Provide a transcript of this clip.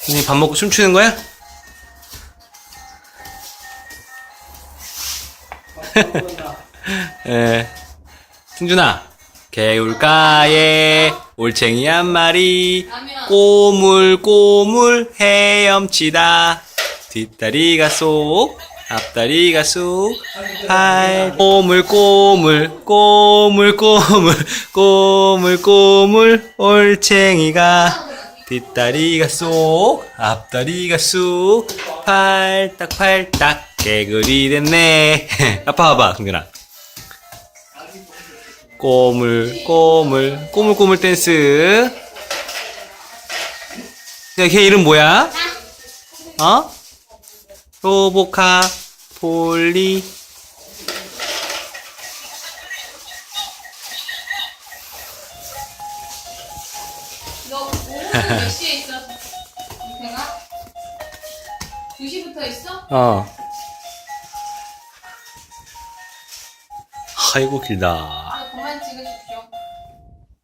선생님 밥 먹고 춤추는 거야? 예. 승준아, 개울가에 올챙이 한 마리 꼬물꼬물 헤엄치다. 뒷다리가 쏙, 앞다리가 쏙, 팔 꼬물 꼬물 꼬물 꼬물 꼬물 꼬물 올챙이가 뒷다리가 쏙, 앞다리가 쑥, 팔딱 팔딱 개구리 됐네. 아빠 봐봐, 승준아. 꼬물, 꼬물, 꼬물 꼬물 댄스. 야, 걔 이름 뭐야? 어? 로보카, 폴리. 너 오후 몇 시에 있어? 이태가? 2시부터 있어? 어. 아이고, 길다.